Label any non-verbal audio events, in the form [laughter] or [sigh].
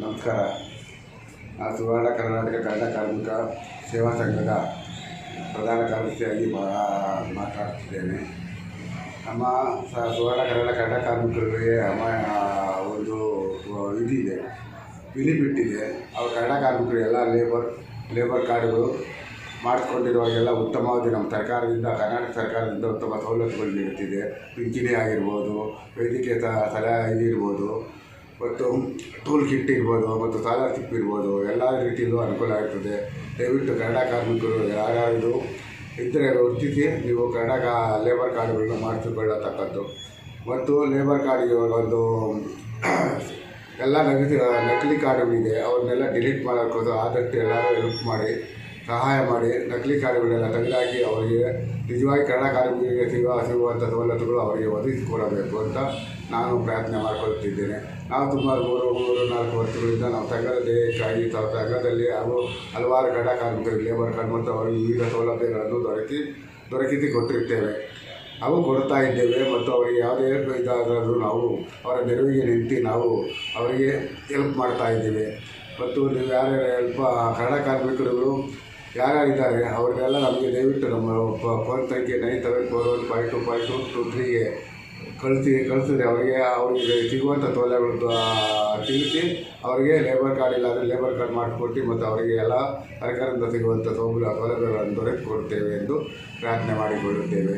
ನಮಸ್ಕಾರ. ನಾನು ಸುವರ್ಣ ಕರ್ನಾಟಕ ಕನ್ನಡ ಕಾರ್ಮಿಕ ಸೇವಾ ಸಂಘದ ಪ್ರಧಾನ ಕಾರ್ಯದರ್ಶಿಯಾಗಿ ಮಾತಾಡ್ತಿದ್ದೇನೆ. ನಮ್ಮ ಸ- ಸುವರ್ಣ ಕನ್ನಡ ಕನ್ನಡ ಕಾರ್ಮಿಕರಿಗೆ ಒಂದು ಇದಿದೆ. ಬಿಟ್ಟಿದೆ ಅವ್ರ ಕನ್ನಡ ಕಾರ್ಮಿಕರು ಎಲ್ಲ ಲೇಬರ್ ಲೇಬರ್ ಕಾರ್ಡ್ಗಳು ಮಾಡಿಸ್ಕೊಂಡಿರುವಾಗೆಲ್ಲ ಉತ್ತಮವಾಗಿ ನಮ್ಮ ಸರ್ಕಾರದಿಂದ, ಕರ್ನಾಟಕ ಸರ್ಕಾರದಿಂದ ಉತ್ತಮ ಸವಲತ್ತುಗಳು ನೀಡುತ್ತಿದೆ. ಪಿಂಚಣಿ ಆಗಿರ್ಬೋದು, ವೈದ್ಯಕೀಯ ಸಲಹೆ ಇದಿರ್ಬೋದು ಮತ್ತು ಟೂಲ್ ಕಿಟ್ ಇರ್ಬೋದು, ಮತ್ತು ಸ್ಕಾಲರ್ಶಿಪ್ ಇರ್ಬೋದು, ಎಲ್ಲ ರೀತಿಯಲ್ಲೂ ಅನುಕೂಲ ಆಗ್ತದೆ. ದಯವಿಟ್ಟು ಕನ್ನಡ ಕಾರ್ಮಿಕರು ಯಾರ್ಯಾರು ಇದ್ದರೆ ಗುರುತಿಸಿ ನೀವು ಕನ್ನಡ ಕಾ ಲೇಬರ್ ಕಾರ್ಡ್ಗಳನ್ನ ಮಾಡಿಸಿಕೊಳ್ಳತಕ್ಕದ್ದು. ಮತ್ತು ಲೇಬರ್ ಕಾರ್ಡಿಗೆ ಇವಾಗ ಒಂದು [coughs] ಎಲ್ಲ ನಗದಿ, ನಕಲಿ ಕಾರ್ಡುಗಳಿದೆ ಅವನ್ನೆಲ್ಲ ಡಿಲೀಟ್ ಮಾಡೋಕ್ಕೋದು ಆದಷ್ಟು ಎಲ್ಲರೂ ಹೆಲ್ಪ್ ಮಾಡಿ. ಸಹಾಯ ಮಾಡಿ ನಕಲಿ ಕಾರ್ಯಗಳನ್ನೆಲ್ಲ ತೆಗೆದುಹಾಕಿ ಅವರಿಗೆ ನಿಜವಾಗಿ ಕನ್ನಡ ಕಾರ್ಮಿಕರಿಗೆ ಸಿಗುವ ಸಿಗುವಂಥ ಸವಲತ್ತುಗಳು ಅವರಿಗೆ ಒದಗಿಸಿಕೊಡಬೇಕು ಅಂತ ನಾನು ಪ್ರಯತ್ನ ಮಾಡಿಕೊಳ್ತಿದ್ದೇನೆ. ನಾವು ಸುಮಾರು ಮೂರು ಮೂರು, ನಾಲ್ಕು ವರ್ಷಗಳಿಂದ ನಾವು ಸಂಘದಲ್ಲಿ ಸಂಘದಲ್ಲಿ ಹಾಗೂ ಹಲವಾರು ಕನ್ನಡ ಕಾರ್ಮಿಕರಿಗೆ ಲೇಬರ್ ಕಾರ್ಡ್ ಮತ್ತು ಅವರಿಗೆ ವಿವಿಧ ಸೌಲಭ್ಯಗಳನ್ನು ದೊರಕಿ, ದೊರಕಿಸಿ ಕೊಟ್ಟಿರ್ತೇವೆ. ಅವು ಕೊಡ್ತಾ ಇದ್ದೇವೆ ಮತ್ತು ಅವರಿಗೆ ಯಾವುದೇ ಇದಾದರೂ ನಾವು ಅವರ ನೆರವಿಗೆ ನಿಂತು ನಾವು ಅವರಿಗೆ ಹೆಲ್ಪ್ ಮಾಡ್ತಾ ಇದ್ದೇವೆ. ಮತ್ತು ನೀವು ಯಾರ್ಯಾರು ಹೆಲ್ಪ್ ಕನ್ನಡ ಕಾರ್ಮಿಕರುಗಳು ಯಾರ್ಯಾರಿದ್ದಾರೆ ಅವರಿಗೆಲ್ಲ ನಮಗೆ ದಯವಿಟ್ಟು ನಮ್ಮ ಫೋನ್ ಸಂಖ್ಯೆ nine seven four one five two five two two ತ್ರೀಗೆ ಕಳಿಸಿ ಕಳಿಸಿದ್ರೆ ಅವರಿಗೆ ಅವರಿಗೆ ಸಿಗುವಂಥ ತೊಲೆಗಳದ್ದು ತಿಳಿಸಿ. ಅವರಿಗೆ ಲೇಬರ್ ಕಾರ್ಡ್ ಇಲ್ಲಾಂದರೆ ಲೇಬರ್ ಕಾರ್ಡ್ ಮಾಡಿಕೊಟ್ಟು ಮತ್ತು ಅವರಿಗೆ ಎಲ್ಲ ಸರ್ಕಾರದಿಂದ ಸಿಗುವಂಥ ಸೌಲಭ್ಯ ಸೌಲಭ್ಯಗಳನ್ನು ದೊರಕಿಕೊಡುತ್ತೇವೆ ಎಂದು ಪ್ರಾರ್ಥನೆ ಮಾಡಿಕೊಳ್ಳುತ್ತೇವೆ.